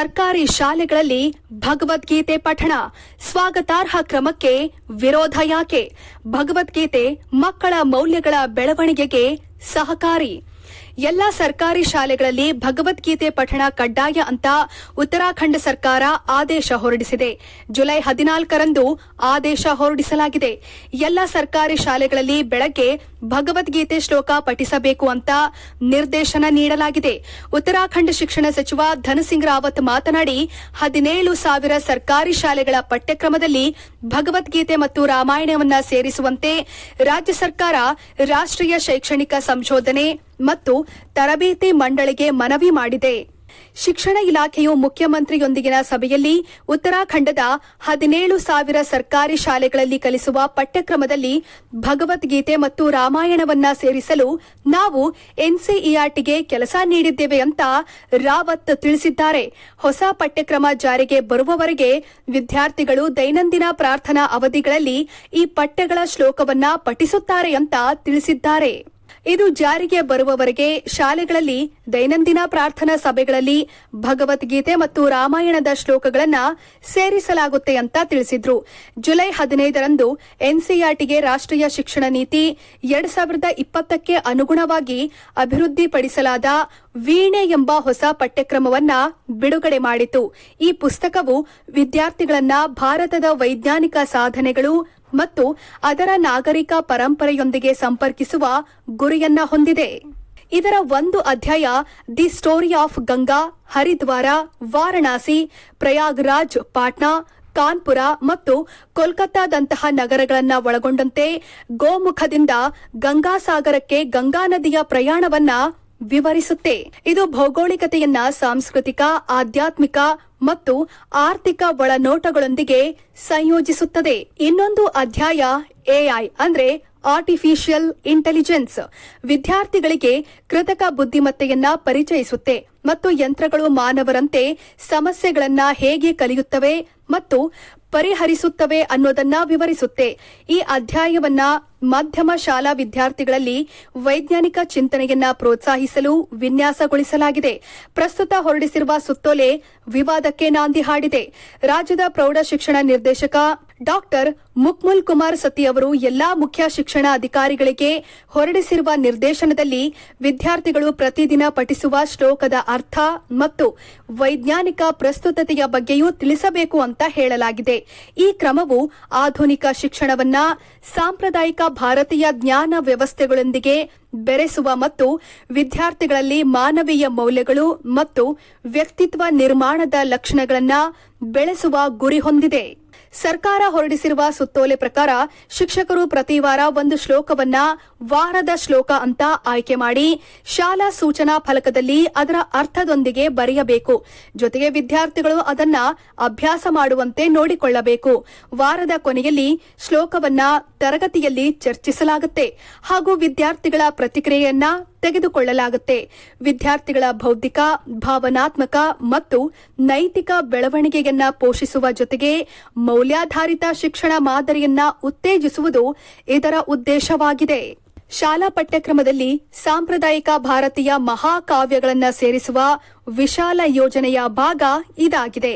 ಸರ್ಕಾರಿ ಶಾಲೆಗಳಲ್ಲಿ ಭಗವದ್ಗೀತೆ ಪಠಣ ಸ್ವಾಗತಾರ್ಹ ಕ್ರಮಕ್ಕೆ ವಿರೋಧ ಯಾಕೆ? ಭಗವದ್ಗೀತೆ ಮಕ್ಕಳ ಮೌಲ್ಯಗಳ ಬೆಳವಣಿಗೆಗೆ ಸಹಕಾರಿ. ಎಲ್ಲ ಸರ್ಕಾರಿ ಶಾಲೆಗಳಲ್ಲಿ ಭಗವದ್ಗೀತೆ ಪಠಣ ಕಡ್ಡಾಯ ಅಂತ ಉತ್ತರಾಖಂಡ ಸರ್ಕಾರ ಆದೇಶ ಹೊರಡಿಸಿದೆ. ಜುಲೈ ಹದಿನಾಲ್ಕರಂದು ಆದೇಶ ಹೊರಡಿಸಲಾಗಿದೆ. ಎಲ್ಲ ಸರ್ಕಾರಿ ಶಾಲೆಗಳಲ್ಲಿ ಬೆಳಗ್ಗೆ ಭಗವದ್ಗೀತೆ ಶ್ಲೋಕ ಪಠಿಸಬೇಕು ಅಂತ ನಿರ್ದೇಶನ ನೀಡಲಾಗಿದೆ. ಉತ್ತರಾಖಂಡ ಶಿಕ್ಷಣ ಸಚಿವ ಧನಸಿಂಗ್ ರಾವತ್ ಮಾತನಾಡಿ, ಹದಿನೇಳು ಸಾವಿರ ಸರ್ಕಾರಿ ಶಾಲೆಗಳ ಪಠ್ಯಕ್ರಮದಲ್ಲಿ ಭಗವದ್ಗೀತೆ ಮತ್ತು ರಾಮಾಯಣವನ್ನ ಸೇರಿಸುವಂತೆ ರಾಜ್ಯ ಸರ್ಕಾರ ರಾಷ್ಟ್ರೀಯ ಶೈಕ್ಷಣಿಕ ಸಂಶೋಧನೆ ಮತ್ತು ತರಬೇತಿ ಮಂಡಳಿಗೆ ಮನವಿ ಮಾಡಿದೆ. ಶಿಕ್ಷಣ ಇಲಾಖೆಯು ಮುಖ್ಯಮಂತ್ರಿಯೊಂದಿಗಿನ ಸಭೆಯಲ್ಲಿ ಉತ್ತರಾಖಂಡದ ಹದಿನೇಳು ಸಾವಿರ ಸರ್ಕಾರಿ ಶಾಲೆಗಳಲ್ಲಿ ಕಲಿಸುವ ಪಠ್ಯಕ್ರಮದಲ್ಲಿ ಭಗವದ್ಗೀತೆ ಮತ್ತು ರಾಮಾಯಣವನ್ನ ಸೇರಿಸಲು ನಾವು ಎನ್ಸಿಇಆರ್ಟಿಗೆ ಕೆಲಸ ನೀಡಿದ್ದೇವೆ ಅಂತ ರಾವತ್ ತಿಳಿಸಿದ್ದಾರೆ. ಹೊಸ ಪಠ್ಯಕ್ರಮ ಜಾರಿಗೆ ಬರುವವರೆಗೆ ವಿದ್ಯಾರ್ಥಿಗಳು ದೈನಂದಿನ ಪ್ರಾರ್ಥನಾ ಅವಧಿಗಳಲ್ಲಿ ಈ ಪಠ್ಯಗಳ ಶ್ಲೋಕವನ್ನ ಪಠಿಸುತ್ತಾರೆ ಅಂತ ತಿಳಿಸಿದ್ದಾರೆ. ಇದು ಜಾರಿಗೆ ಬರುವವರೆಗೆ ಶಾಲೆಗಳಲ್ಲಿ ದೈನಂದಿನ ಪ್ರಾರ್ಥನಾ ಸಭೆಗಳಲ್ಲಿ ಭಗವದ್ಗೀತೆ ಮತ್ತು ರಾಮಾಯಣದ ಶ್ಲೋಕಗಳನ್ನು ಸೇರಿಸಲಾಗುತ್ತೆ ಅಂತ ತಿಳಿಸಿದ್ರು. ಜುಲೈ ಹದಿನೈದರಂದು ಎನ್ಸಿಆರ್ಟಿಗೆ ರಾಷ್ಟ್ರೀಯ ಶಿಕ್ಷಣ ನೀತಿ ಎರಡ್ ಸಾವಿರದ ಇಪ್ಪತ್ತಕ್ಕೆ ಅನುಗುಣವಾಗಿ ಅಭಿವೃದ್ಧಿಪಡಿಸಲಾದ ವೀಣೆ ಎಂಬ ಹೊಸ ಪಠ್ಯಕ್ರಮವನ್ನ ಬಿಡುಗಡೆ ಮಾಡಿತು. ಈ ಪುಸ್ತಕವು ವಿದ್ಯಾರ್ಥಿಗಳನ್ನ ಭಾರತದ ವೈಜ್ಞಾನಿಕ ಸಾಧನೆಗಳು ಮತ್ತು ಅದರ ನಾಗರಿಕ ಪರಂಪರೆಯೊಂದಿಗೆ ಸಂಪರ್ಕಿಸುವ ಗುರಿಯನ್ನ ಹೊಂದಿದೆ. ಇದರ ಒಂದು ಅಧ್ಯಾಯ, the story of Ganga Haridwar, Varanasi, Prayagraj, Patna, Kanpur ಮತ್ತು ಕೋಲ್ಕತ್ತಾದಂತಹ ನಗರಗಳನ್ನು ಒಳಗೊಂಡಂತೆ ಗೋಮುಖದಿಂದ ಗಂಗಾಸಾಗರಕ್ಕೆ ಗಂಗಾ ನದಿಯ ಪ್ರಯಾಣವನ್ನ ವಿವರಿಸುತ್ತೆ. ಇದು ಭೌಗೋಳಿಕತೆಯನ್ನ ಸಾಂಸ್ಕೃತಿಕ, ಆಧ್ಯಾತ್ಮಿಕ ಮತ್ತು ಆರ್ಥಿಕ ಒಳನೋಟಗಳೊಂದಿಗೆ ಸಂಯೋಜಿಸುತ್ತದೆ. ಇನ್ನೊಂದು ಅಧ್ಯಾಯ ಎಐ ಅಂದ್ರೆ ಆರ್ಟಿಫಿಷಿಯಲ್ ಇಂಟೆಲಿಜೆನ್ಸ್ ವಿದ್ಯಾರ್ಥಿಗಳಿಗೆ ಕೃತಕ ಬುದ್ಧಿಮತ್ತೆಯನ್ನ ಪರಿಚಯಿಸುತ್ತೆ ಮತ್ತು ಯಂತ್ರಗಳು ಮಾನವರಂತೆ ಸಮಸ್ಯೆಗಳನ್ನ ಹೇಗೆ ಕಲಿಯುತ್ತವೆ ಮತ್ತು ಪರಿಹರಿಸುತ್ತವೆ ಅನ್ನೋದನ್ನ ವಿವರಿಸುತ್ತೆ. ಈ ಅಧ್ಯಾಯವನ್ನ ಮಧ್ಯಮ ಶಾಲಾ ವಿದ್ಯಾರ್ಥಿಗಳಲ್ಲಿ ವೈಜ್ಞಾನಿಕ ಚಿಂತನೆಯನ್ನ ಪ್ರೋತ್ಸಾಹಿಸಲು ವಿನ್ಯಾಸಗೊಳಿಸಲಾಗಿದೆ. ಪ್ರಸ್ತುತ ಹೊರಡಿಸಿರುವ ಸುತ್ತೋಲೆ ವಿವಾದಕ್ಕೆ ನಾಂದಿ ಹಾಡಿದೆ. ರಾಜ್ಯದ ಪ್ರೌಢ ಶಿಕ್ಷಣ ನಿರ್ದೇಶಕ ಡಾಕ್ಟರ್ ಮುಕ್ಮುಲ್ ಕುಮಾರ್ ಸತಿ ಅವರು ಎಲ್ಲಾ ಮುಖ್ಯ ಶಿಕ್ಷಣ ಅಧಿಕಾರಿಗಳಿಗೆ ಹೊರಡಿಸಿರುವ ನಿರ್ದೇಶನದಲ್ಲಿ ವಿದ್ಯಾರ್ಥಿಗಳು ಪ್ರತಿದಿನ ಪಠಿಸುವ ಶ್ಲೋಕದ ಅರ್ಥ ಮತ್ತು ವೈಜ್ಞಾನಿಕ ಪ್ರಸ್ತುತತೆಯ ಬಗ್ಗೆಯೂ ತಿಳಿಸಬೇಕು ಅಂತ ಹೇಳಲಾಗಿದೆ. ಈ ಕ್ರಮವು ಆಧುನಿಕ ಶಿಕ್ಷಣವನ್ನ ಸಾಂಪ್ರದಾಯಿಕ ಭಾರತೀಯ ಜ್ಞಾನ ವ್ಯವಸ್ಥೆಗಳೊಂದಿಗೆ ಬೆರೆಸುವ ಮತ್ತು ವಿದ್ಯಾರ್ಥಿಗಳಲ್ಲಿ ಮಾನವೀಯ ಮೌಲ್ಯಗಳು ಮತ್ತು ವ್ಯಕ್ತಿತ್ವ ನಿರ್ಮಾಣದ ಲಕ್ಷಣಗಳನ್ನು ಬೆಳೆಸುವ ಗುರಿ ಹೊಂದಿದೆ. ಸರ್ಕಾರ ಹೊರಡಿಸಿರುವ ಸುತ್ತೋಲೆ ಪ್ರಕಾರ ಶಿಕ್ಷಕರು ಪ್ರತಿ ವಾರ ಒಂದು ಶ್ಲೋಕವನ್ನ ವಾರದ ಶ್ಲೋಕ ಅಂತ ಆಯ್ಕೆ ಮಾಡಿ ಶಾಲಾ ಸೂಚನಾ ಫಲಕದಲ್ಲಿ ಅದರ ಅರ್ಥದೊಂದಿಗೆ ಬರೆಯಬೇಕು. ಜೊತೆಗೆ ವಿದ್ಯಾರ್ಥಿಗಳು ಅದನ್ನ ಅಭ್ಯಾಸ ಮಾಡುವಂತೆ ನೋಡಿಕೊಳ್ಳಬೇಕು. ವಾರದ ಕೊನೆಯಲ್ಲಿ ಶ್ಲೋಕವನ್ನ ತರಗತಿಯಲ್ಲಿ ಚರ್ಚಿಸಲಾಗುತ್ತೆ. ಹಾಗೂ ವಿದ್ಯಾರ್ಥಿಗಳ ಪ್ರತಿಕ್ರಿಯೆಯನ್ನ ತೆಗೆದುಕೊಳ್ಳಲಾಗುತ್ತೆ. ವಿದ್ಯಾರ್ಥಿಗಳ ಬೌದ್ಧಿಕ ಭಾವನಾತ್ಮಕ ಮತ್ತು ನೈತಿಕ ಬೆಳವಣಿಗೆಯನ್ನ ಪೋಷಿಸುವ ಜೊತೆಗೆ ಮೌಲ್ಯಾಧಾರಿತ ಶಿಕ್ಷಣ ಮಾದರಿಯನ್ನ ಉತ್ತೇಜಿಸುವುದು ಇದರ ಉದ್ದೇಶವಾಗಿದೆ. ಶಾಲಾ ಪಠ್ಯಕ್ರಮದಲ್ಲಿ ಸಾಂಪ್ರದಾಯಿಕ ಭಾರತೀಯ ಮಹಾಕಾವ್ಯಗಳನ್ನು ಸೇರಿಸುವ ವಿಶಾಲ ಯೋಜನೆಯ ಭಾಗ ಇದಾಗಿದೆ.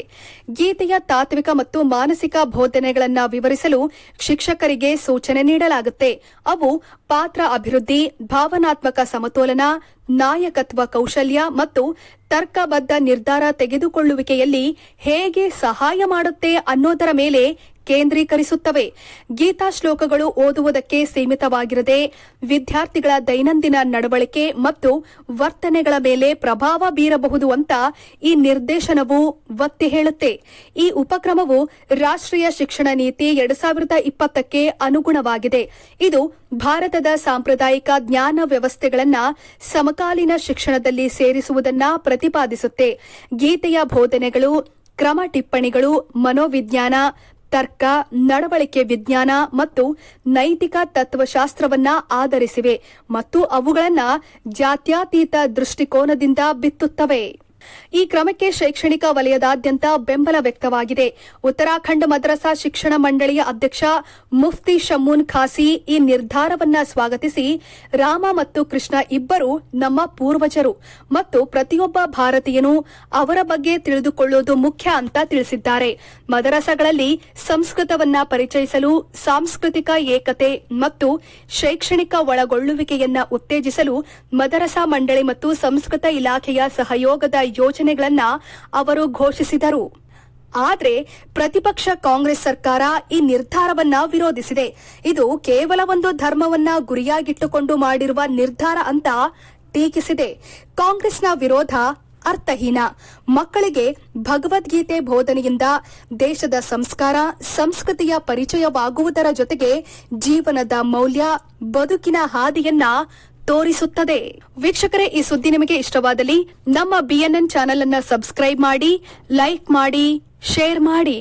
ಗೀತೆಯ ತಾತ್ವಿಕ ಮತ್ತು ಮಾನಸಿಕ ಬೋಧನೆಗಳನ್ನು ವಿವರಿಸಲು ಶಿಕ್ಷಕರಿಗೆ ಸೂಚನೆ ನೀಡಲಾಗುತ್ತೆ. ಅವು ಪಾತ್ರ ಅಭಿವೃದ್ಧಿ, ಭಾವನಾತ್ಮಕ ಸಮತೋಲನ, ನಾಯಕತ್ವ ಕೌಶಲ್ಯ ಮತ್ತು ತರ್ಕಬದ್ಧ ನಿರ್ಧಾರ ತೆಗೆದುಕೊಳ್ಳುವಿಕೆಯಲ್ಲಿ ಹೇಗೆ ಸಹಾಯ ಮಾಡುತ್ತೆ ಅನ್ನೋದರ ಮೇಲೆ ಕೇಂದ್ರೀಕರಿಸುತ್ತವೆ. ಗೀತಾ ಶ್ಲೋಕಗಳು ಓದುವುದಕ್ಕೆ ಸೀಮಿತವಾಗಿರದೆ, ವಿದ್ಯಾರ್ಥಿಗಳ ದೈನಂದಿನ ನಡವಳಿಕೆ ಮತ್ತು ವರ್ತನೆಗಳ ಮೇಲೆ ಪ್ರಭಾವ ಬೀರಬಹುದು ಅಂತ ಈ ನಿರ್ದೇಶನವು ಒತ್ತಿ ಹೇಳುತ್ತೆ. ಈ ಉಪಕ್ರಮವು ರಾಷ್ಟ್ರೀಯ ಶಿಕ್ಷಣ ನೀತಿ ಎರಡ್ ಸಾವಿರದ ಇಪ್ಪತ್ತಕ್ಕೆ ಅನುಗುಣವಾಗಿದೆ. ಇದು ಭಾರತದ ಸಾಂಪ್ರದಾಯಿಕ ಜ್ಞಾನ ವ್ಯವಸ್ಥೆಗಳನ್ನು ಸಮಕಾಲೀನ ಶಿಕ್ಷಣದಲ್ಲಿ ಸೇರಿಸುವುದನ್ನ ಪ್ರತಿಪಾದಿಸುತ್ತೆ. ಗೀತೆಯ ಬೋಧನೆಗಳು, ಕ್ರಮ ಟಿಪ್ಪಣಿಗಳು, ಮನೋವಿಜ್ಞಾನ ತರ್ಕ ನಡವಳಿಕೆ ವಿಜ್ಞಾನ ಮತ್ತು ನೈತಿಕ ತತ್ವಶಾಸ್ತ್ರವನ್ನ ಆಧರಿಸಿವೆ ಮತ್ತು ಅವುಗಳನ್ನ ಜಾತ್ಯಾತೀತ ದೃಷ್ಟಿಕೋನದಿಂದ ಬಿತ್ತುತ್ತವೆ. ಈ ಕ್ರಮಕ್ಕೆ ಶೈಕ್ಷಣಿಕ ವಲಯದಾದ್ಯಂತ ಬೆಂಬಲ ವ್ಯಕ್ತವಾಗಿದೆ. ಉತ್ತರಾಖಂಡ್ ಮದ್ರಸಾ ಶಿಕ್ಷಣ ಮಂಡಳಿಯ ಅಧ್ಯಕ್ಷ ಮುಫ್ತಿ ಶಮ್ಮೂನ್ ಖಾಸಿ ಈ ನಿರ್ಧಾರವನ್ನ ಸ್ವಾಗತಿಸಿ, ರಾಮ ಮತ್ತು ಕೃಷ್ಣ ಇಬ್ಬರು ನಮ್ಮ ಪೂರ್ವಜರು ಮತ್ತು ಪ್ರತಿಯೊಬ್ಬ ಭಾರತೀಯನು ಅವರ ಬಗ್ಗೆ ತಿಳಿದುಕೊಳ್ಳುವುದು ಮುಖ್ಯ ಅಂತ ತಿಳಿಸಿದ್ದಾರೆ. ಮದರಸಗಳಲ್ಲಿ ಸಂಸ್ಕೃತವನ್ನ ಪರಿಚಯಿಸಲು ಸಾಂಸ್ಕೃತಿಕ ಏಕತೆ ಮತ್ತು ಶೈಕ್ಷಣಿಕ ಒಳಗೊಳ್ಳುವಿಕೆಯನ್ನ ಉತ್ತೇಜಿಸಲು ಮದರಸಾ ಮಂಡಳಿ ಮತ್ತು ಸಂಸ್ಕೃತ ಇಲಾಖೆಯ ಸಹಯೋಗದ ಯೋಜನೆಗಳನ್ನ ಅವರು ಘೋಷಿಸಿದರು. ಆದರೆ ಪ್ರತಿಪಕ್ಷ ಕಾಂಗ್ರೆಸ್ ಸರ್ಕಾರ ಈ ನಿರ್ಧಾರವನ್ನ ವಿರೋಧಿಸಿದೆ. ಇದು ಕೇವಲ ಒಂದು ಧರ್ಮವನ್ನ ಗುರಿಯಾಗಿಟ್ಟುಕೊಂಡು ಮಾಡಿರುವ ನಿರ್ಧಾರ ಅಂತ ಟೀಕಿಸಿದೆ. ಕಾಂಗ್ರೆಸ್ನ ವಿರೋಧ ಅರ್ಥಹೀನ. ಮಕ್ಕಳಿಗೆ ಭಗವದ್ಗೀತೆ ಬೋಧನೆಯಿಂದ ದೇಶದ ಸಂಸ್ಕಾರ, ಸಂಸ್ಕೃತಿಯ ಪರಿಚಯವಾಗುವುದರ ಜೊತೆಗೆ ಜೀವನದ ಮೌಲ್ಯ, ಬದುಕಿನ ಹಾದಿಯನ್ನ ತೋರಿಸುತ್ತದೆ. ವೀಕ್ಷಕರೇ, ಈ ಸುದ್ದಿ ನಿಮಗೆ ಇಷ್ಟವಾದಲ್ಲಿ ನಮ್ಮ ಬಿಎನ್ಎನ್ ಚಾನೆಲ್ ಅನ್ನ ಸಬ್ಸ್ಕ್ರೈಬ್ ಮಾಡಿ ಲೈಕ್ ಮಾಡಿ ಶೇರ್ ಮಾಡಿ.